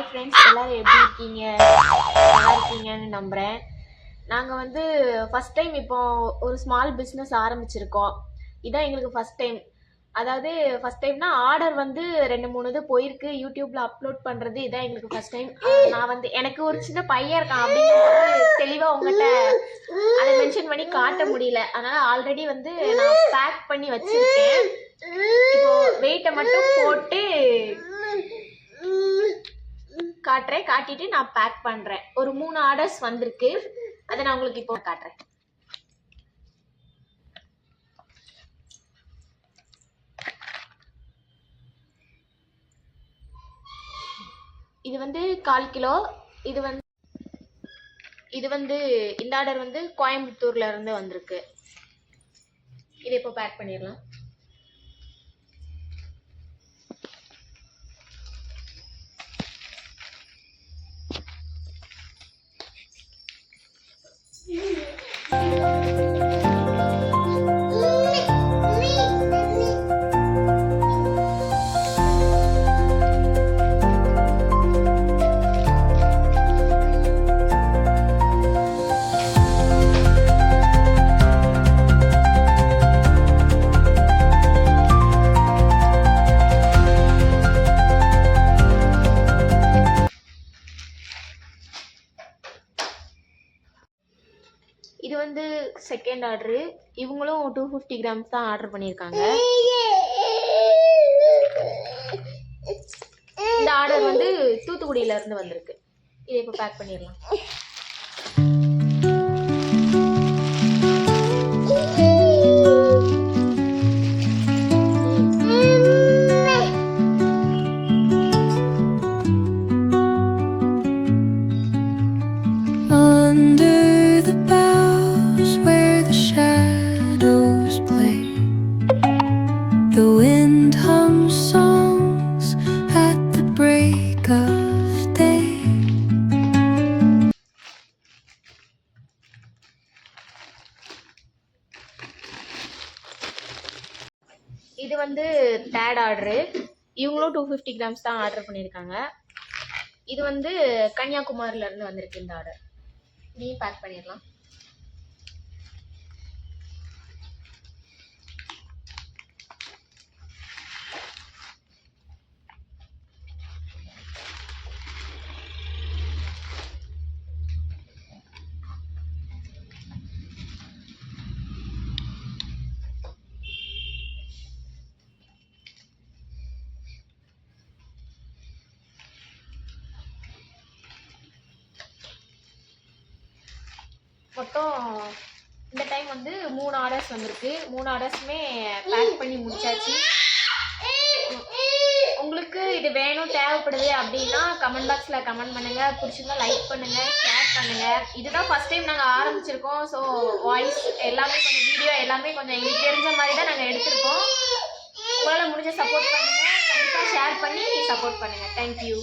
Hi friends எல்லாரும் எப்படி இருக்கீங்க? நல்லா இருக்கீங்கன்னு நம்புகிறேன் நாங்கள் வந்து ஃபஸ்ட் டைம் இப்போ ஒரு ஸ்மால் பிஸ்னஸ் ஆரம்பிச்சிருக்கோம். இதான் எங்களுக்கு ஃபஸ்ட் டைம் அதாவது ஃபஸ்ட் டைம்னா ஆர்டர் வந்து ரெண்டு மூணு இது போயிருக்கு. யூடியூப்பில் அப்லோட் பண்ணுறது இதான் எங்களுக்கு ஃபஸ்ட் டைம் நான் வந்து எனக்கு ஒரு சின்ன பையன் இருக்கான் அப்படின்னு தெளிவாக உங்கள்கிட்ட அதை மென்ஷன் பண்ணி காட்ட முடியல. அதனால் ஆல்ரெடி வந்து நான் பேக் பண்ணி வச்சுருக்கேன். இப்போ வெயிட்டை மட்டும் போட்டு காட்டுறேன். காட்டிட்டு நான் பேக் பண்றேன். ஒரு மூணு ஆர்டர்ஸ் வந்திருக்கு. அதை நான் உங்களுக்கு இப்போ காட்டுறேன். இது வந்து கால் கிலோ. இது வந்து இது வந்து இந்த ஆர்டர் வந்து கோயம்புத்தூர்ல இருந்து வந்திருக்கு. இதை இப்போ பேக் பண்ணிடலாம். இது வந்து செகண்ட் ஆர்டரு இவங்களும் டூ ஃபிஃப்டி கிராம்ஸ் தான் ஆர்டர் பண்ணியிருக்காங்க. இந்த ஆர்டர் வந்து தூத்துக்குடியில இருந்து வந்திருக்கு. இதை இப்போ பேக் பண்ணிடலாம். Birthday இது வந்து தேர்ட் ஆர்டரு இவங்களும் டூ ஃபிஃப்டி கிராம்ஸ் தான் ஆர்டர் பண்ணியிருக்காங்க. இது வந்து கன்னியாகுமரியில இருந்து வந்திருக்கு இந்த ஆர்டர் நீ பேக் பண்ணிடலாம். மொத்தம் இந்த டைம் வந்து மூணு ஆர்டர்ஸ் வந்திருக்கு. மூணு ஆர்டர்ஸுமே பேக் பண்ணி முடிச்சாச்சு. உங்களுக்கு இது வேணும் தேவைப்படுது அப்படின்னா கமெண்ட் பாக்ஸில் கமெண்ட் பண்ணுங்கள் பிடிச்சிருந்தா லைக் பண்ணுங்கள் ஷேர் பண்ணுங்கள் இதுதான் ஃபர்ஸ்ட் டைம் நாங்கள் ஆரம்பிச்சிருக்கோம். ஸோ வாய்ஸ் எல்லாமே கொஞ்சம் வீடியோ எல்லாமே கொஞ்சம் எங்களுக்கு தெரிஞ்ச மாதிரி தான் நாங்கள் எடுத்திருக்கோம். உங்களால் முடிஞ்ச சப்போர்ட் பண்ணுங்கள் கண்டிப்பாக ஷேர் பண்ணி சப்போர்ட் பண்ணுங்கள் தேங்க்யூ